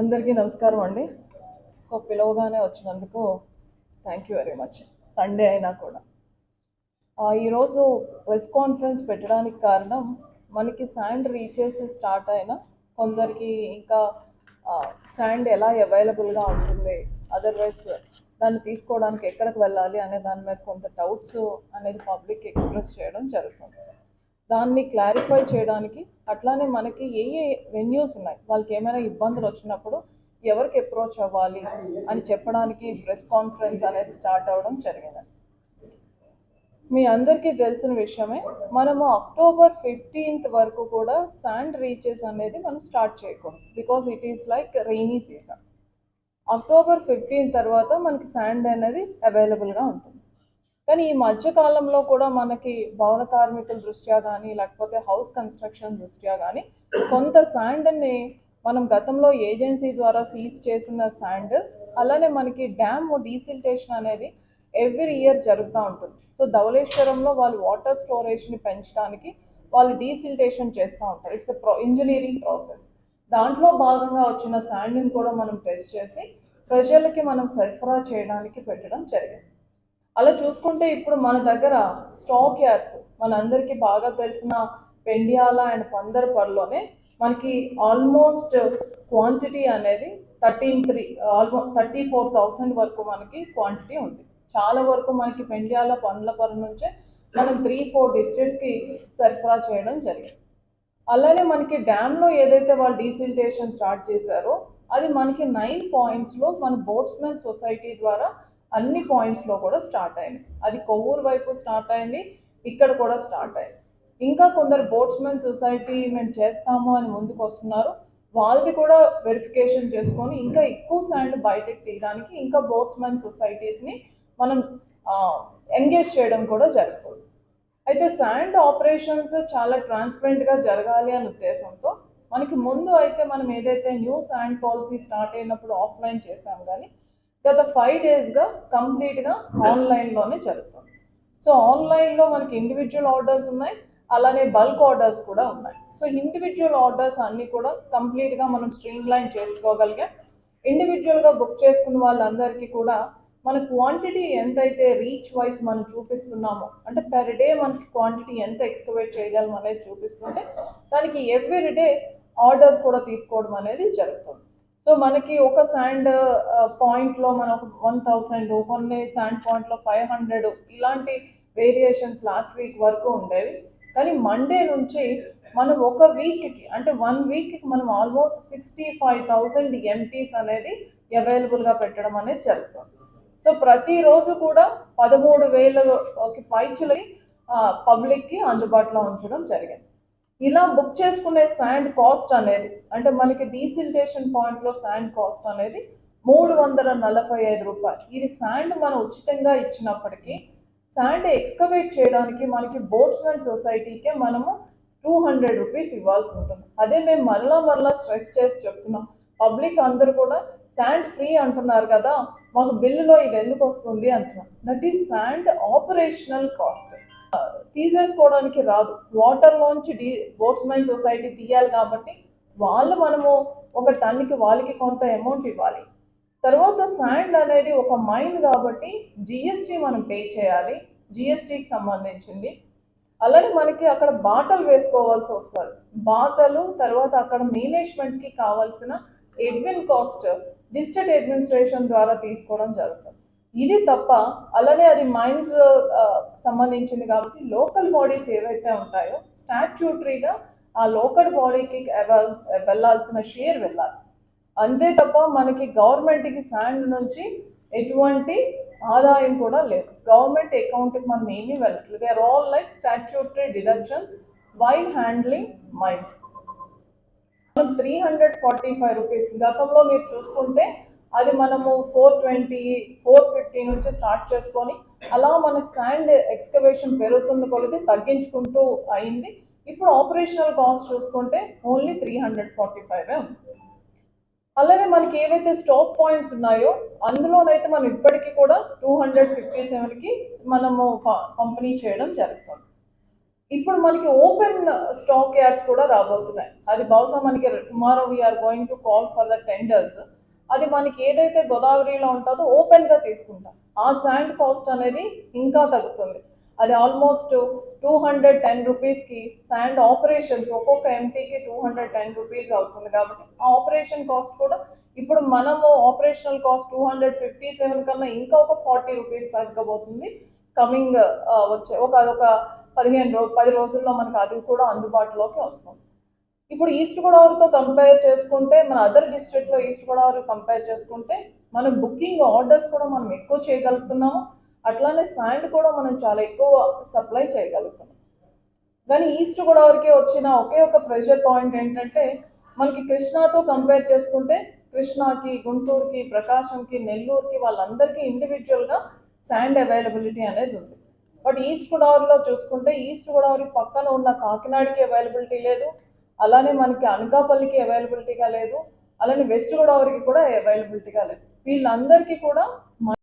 అందరికీ నమస్కారం అండి. సో పిలవగానే వచ్చినందుకు thank you very much Sunday అయినా కూడా. ఈరోజు ప్రెస్ కాన్ఫరెన్స్ పెట్టడానికి కారణం మనకి శాండ్ రీచెస్ స్టార్ట్ అయినా కొందరికి ఇంకా శాండ్ ఎలా అవైలబుల్గా ఉంటుంది అదర్వైజ్ దాన్ని తీసుకోవడానికి ఎక్కడికి వెళ్ళాలి అనే దాని మీద కొంత డౌట్స్ అనేది పబ్లిక్ ఎక్స్ప్రెస్ చేయడం జరుగుతుంది. దాన్ని క్లారిఫై చేయడానికి అట్లానే మనకి ఏ ఏ వెన్యూస్ ఉన్నాయి వాళ్ళకి ఏమైనా ఇబ్బందులు వచ్చినప్పుడు ఎవరికి అప్రోచ్ అవ్వాలి అని చెప్పడానికి ప్రెస్ కాన్ఫరెన్స్ అనేది స్టార్ట్ అవ్వడం జరిగింది. మీ అందరికీ తెలిసిన విషయమే మనము అక్టోబర్ ఫిఫ్టీన్త్ వరకు కూడా శాండ్ రీచెస్ అనేది మనం స్టార్ట్ చేయకూడదు. Because it is like rainy season October fifteen తర్వాత మనకి శాండ్ అనేది అవైలబుల్గా ఉంటుంది. కానీ ఈ మధ్యకాలంలో కూడా మనకి భవన కార్మికుల దృష్ట్యా కానీ లేకపోతే హౌస్ కన్స్ట్రక్షన్ దృష్ట్యా కానీ కొంత శాండ్ని మనం గతంలో ఏజెన్సీ ద్వారా సీజ్ చేసిన శాండ్ అలానే మనకి డ్యామ్ డీసిల్టేషన్ అనేది ఎవ్రీ ఇయర్ జరుగుతూ ఉంటుంది. సో ధవళేశ్వరంలో వాళ్ళు వాటర్ స్టోరేజ్ని పెంచడానికి వాళ్ళు డీసిల్టేషన్ చేస్తూ ఉంటారు. It's pro engineering process. దాంట్లో భాగంగా వచ్చిన శాండ్ని కూడా మనం టెస్ట్ చేసి ప్రజలకి మనం సరఫరా చేయడానికి పెట్టడం జరిగింది. అలా చూసుకుంటే ఇప్పుడు మన దగ్గర స్టాక్ యార్డ్స్ మనందరికీ బాగా తెలిసిన పెండియాల అండ్ పందర్పర్లోనే మనకి ఆల్మోస్ట్ క్వాంటిటీ అనేది thirteen three almost thirty four thousand వరకు మనకి క్వాంటిటీ ఉంది. చాలా వరకు మనకి పెండియాల పండ్లపల్లి నుంచే మనం త్రీ ఫోర్ డిస్ట్రిక్ట్స్కి సరఫరా చేయడం జరిగింది. అలానే మనకి డ్యామ్లో ఏదైతే వాళ్ళు డీసిల్టేషన్ స్టార్ట్ చేశారో అది మనకి నైన్ పాయింట్స్లో మన బోట్స్మెన్ సొసైటీ ద్వారా అన్ని పాయింట్స్లో కూడా స్టార్ట్ అయింది. అది కొవ్వూరు వైపు స్టార్ట్ అయింది ఇక్కడ కూడా స్టార్ట్ అయింది. ఇంకా కొందరు బోట్స్మెన్ సొసైటీ మేము చేస్తాము అని ముందుకు వస్తున్నారు. వాళ్ళది కూడా వెరిఫికేషన్ చేసుకొని ఇంకా ఎక్కువ శాండ్ బయటకు తీయడానికి ఇంకా బోట్స్మెన్ సొసైటీస్ని మనం ఎంగేజ్ చేయడం కూడా జరుగుతుంది. అయితే శాండ్ ఆపరేషన్స్ చాలా ట్రాన్స్పరెంట్గా జరగాలి అనే ఉద్దేశంతో మనకి ముందు అయితే మనం ఏదైతే న్యూ శాండ్ పాలసీ స్టార్ట్ అయినప్పుడు ఆఫ్లైన్ చేసాం కానీ గత ఫైవ్ డేస్గా కంప్లీట్గా ఆన్లైన్లోనే జరుగుతుంది. సో ఆన్లైన్లో మనకి ఇండివిజువల్ ఆర్డర్స్ ఉన్నాయి అలానే బల్క్ ఆర్డర్స్ కూడా ఉన్నాయి. సో ఇండివిజువల్ ఆర్డర్స్ అన్నీ కూడా కంప్లీట్గా మనం స్ట్రీమ్ లైన్ చేసుకోగలిగాం ఇండివిజువల్గా బుక్ చేసుకున్న వాళ్ళందరికీ కూడా మన క్వాంటిటీ ఎంతైతే రీచ్ వైజ్ మనం చూపిస్తున్నామో అంటే పెర్ డే మనకి క్వాంటిటీ ఎంత ఎక్స్కవేట్ చేయగలం అనేది చూపిస్తుంటే దానికి ఎవ్రీ డే ఆర్డర్స్ కూడా తీసుకోవడం అనేది జరుగుతుంది. సో మనకి ఒక శాండ్ పాయింట్లో మనం ఒక వన్ థౌసండ్ కొన్ని శాండ్ పాయింట్లో ఫైవ్ హండ్రెడ్ ఇలాంటి వేరియేషన్స్ లాస్ట్ వీక్ వరకు ఉండేవి. కానీ మండే నుంచి మనం ఒక వీక్కి అంటే వన్ వీక్కి మనం almost sixty five thousand MTs అనేది అవైలబుల్గా పెట్టడం అనేది జరుగుతుంది. సో ప్రతిరోజు కూడా పదమూడు వేలకి పైచులకి పబ్లిక్కి అందుబాటులో ఉంచడం జరిగింది. ఇలా బుక్ చేసుకునే శాండ్ కాస్ట్ అనేది అంటే మనకి డీసిల్టేషన్ పాయింట్లో శాండ్ కాస్ట్ అనేది మూడు వందల నలభై ఐదు రూపాయలు. ఇది శాండ్ మనం ఉచితంగా ఇచ్చినప్పటికీ శాండ్ ఎక్స్కవేట్ చేయడానికి మనకి బోట్స్మెన్ సొసైటీకే మనము టూ హండ్రెడ్ రూపీస్ ఇవ్వాల్సి ఉంటుంది. అదే మేము మరలా మరలా స్ట్రెస్ చేసి చెప్తున్నాం. పబ్లిక్ అందరూ కూడా శాండ్ ఫ్రీ అంటున్నారు కదా మాకు బిల్లులో ఇది ఎందుకు వస్తుంది అంటున్నాం. That is sand operational cost తీసేసుకోవడానికి రాదు. వాటర్లోంచి డీ బోట్స్మెన్ సొసైటీ తీయాలి కాబట్టి వాళ్ళు మనము ఒక టన్నుకి వాళ్ళకి కొంత అమౌంట్ ఇవ్వాలి. తర్వాత శాండ్ అనేది ఒక మైన్ కాబట్టి జిఎస్టీ మనం పే చేయాలి. జిఎస్టీకి సంబంధించింది. అలానే మనకి అక్కడ బాటలు వేసుకోవాల్సి వస్తుంది. బాటలు తర్వాత అక్కడ మేనేజ్మెంట్కి కావాల్సిన ఎడ్మిన్ కాస్ట్ డిస్ట్రిక్ట్ అడ్మినిస్ట్రేషన్ ద్వారా తీసుకోవడం జరుగుతుంది. ఇది తప్ప అలానే అది మైన్స్ సంబంధించింది కాబట్టి లోకల్ బాడీస్ ఏవైతే ఉంటాయో స్టాట్యూటరీగా ఆ లోకల్ బాడీకి వెళ్ళాల్సిన షేర్ వెళ్ళాలి. అంతే తప్ప మనకి గవర్నమెంట్కి శాండ్ నుంచి ఎటువంటి ఆదాయం కూడా లేదు. గవర్నమెంట్ అకౌంట్కి మనం ఏమీ వెళ్ళట్లేదు. They are all like statutory deductions while handling mines మనం three hundred forty five rupees గతంలో మీరు చూసుకుంటే అది మనము ఫోర్ ట్వంటీ ఫోర్ ఫిఫ్టీ నుంచి స్టార్ట్ చేసుకొని అలా మనకు శాండ్ ఎక్స్కవేషన్ పెరుగుతున్న కొలది తగ్గించుకుంటూ అయింది. ఇప్పుడు ఆపరేషనల్ కాస్ట్ చూసుకుంటే ఓన్లీ త్రీ హండ్రెడ్ ఫార్టీ ఫైవే ఉంది. అలానే మనకి ఏవైతే స్టాప్ పాయింట్స్ ఉన్నాయో అందులోనైతే మనం ఇప్పటికీ కూడా టూ హండ్రెడ్ ఫిఫ్టీ సెవెన్కి మనము ప- పంపిణీ చేయడం జరుగుతుంది. ఇప్పుడు మనకి ఓపెన్ స్టాక్ యార్డ్స్ కూడా రాబోతున్నాయి. అది బహుశా మనకి tomorrow we are going to call for the tenders అది మనకి ఏదైతే గోదావరిలో ఉంటుందో ఓపెన్గా తీసుకుంటాం. ఆ శాండ్ కాస్ట్ అనేది ఇంకా తగ్గుతుంది. అది ఆల్మోస్ట్ టూ హండ్రెడ్ టెన్ రూపీస్కి శాండ్ ఆపరేషన్స్ ఒక్కొక్క ఎంటీకి టూ హండ్రెడ్ టెన్ రూపీస్ అవుతుంది కాబట్టి ఆ ఆపరేషన్ కాస్ట్ కూడా ఇప్పుడు మనము operational cost two hundred fifty seven కన్నా ఇంకా ఒక ఫార్టీ రూపీస్ తగ్గబోతుంది. కమింగ్ వచ్చే ఒక అదొక పదిహేను రోజు పది రోజుల్లో మనకు అది కూడా అందుబాటులోకి వస్తుంది. ఇప్పుడు ఈస్ట్ గోదావరితో కంపేర్ చేసుకుంటే మన అదర్ డిస్ట్రిక్ట్లో ఈస్ట్ గోదావరి కంపేర్ చేసుకుంటే మనం బుకింగ్ ఆర్డర్స్ కూడా మనం ఎక్కువ చేయగలుగుతున్నాము. అట్లానే శాండ్ కూడా మనం చాలా ఎక్కువ సప్లై చేయగలుగుతున్నాం కానీ ఈస్ట్ గోదావరికి వచ్చిన ఒకే ఒక ప్రెషర్ పాయింట్ ఏంటంటే మనకి కృష్ణాతో కంపేర్ చేసుకుంటే కృష్ణాకి గుంటూరుకి ప్రకాశంకి నెల్లూరుకి వాళ్ళందరికీ ఇండివిజువల్గా శాండ్ అవైలబిలిటీ అనేది ఉంది. బట్ ఈస్ట్ గోదావరిలో చూసుకుంటే ఈస్ట్ గోదావరి పక్కన ఉన్న కాకినాడకి అవైలబిలిటీ లేదు. అలానే మనకి అనకాపల్లికి అవైలబిలిటీగా లేదు. అలానే వెస్ట్ గోదావరికి కూడా అవైలబిలిటీగా లేదు. వీళ్ళందరికీ కూడా